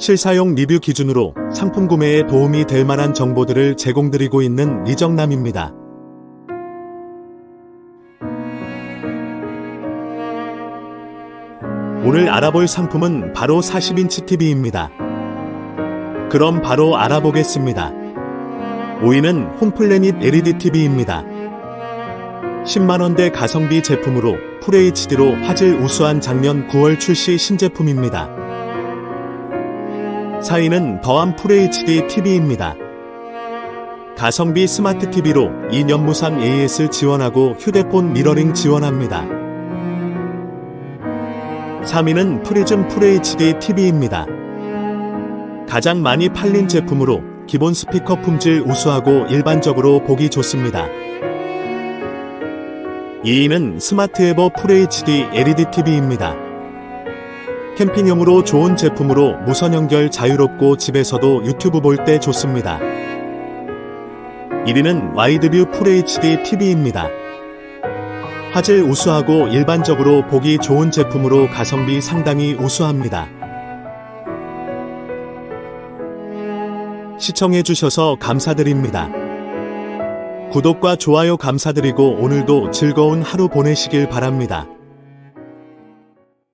실사용 리뷰 기준으로 상품 구매에 도움이 될 만한 정보들을 제공드리고 있는 리정남입니다. 오늘 알아볼 상품은 바로 40인치 TV입니다. 그럼 바로 알아보겠습니다. 5위는 홈플래닛 LED TV입니다. 10만원대 가성비 제품으로 FHD로 화질 우수한 작년 9월 출시 신제품입니다. 4위는 더함 FHD TV입니다. 가성비 스마트 TV로 2년 무상 AS 지원하고 휴대폰 미러링 지원합니다. 3위는 프리즘 FHD TV입니다. 가장 많이 팔린 제품으로 기본 스피커 품질 우수하고 일반적으로 보기 좋습니다. 2위는 스마트 에버 FHD LED TV입니다. 캠핑용으로 좋은 제품으로 무선 연결 자유롭고 집에서도 유튜브 볼 때 좋습니다. 1위는 와이드뷰 FHD TV입니다. 화질 우수하고 일반적으로 보기 좋은 제품으로 가성비 상당히 우수합니다. 시청해주셔서 감사드립니다. 구독과 좋아요 감사드리고 오늘도 즐거운 하루 보내시길 바랍니다.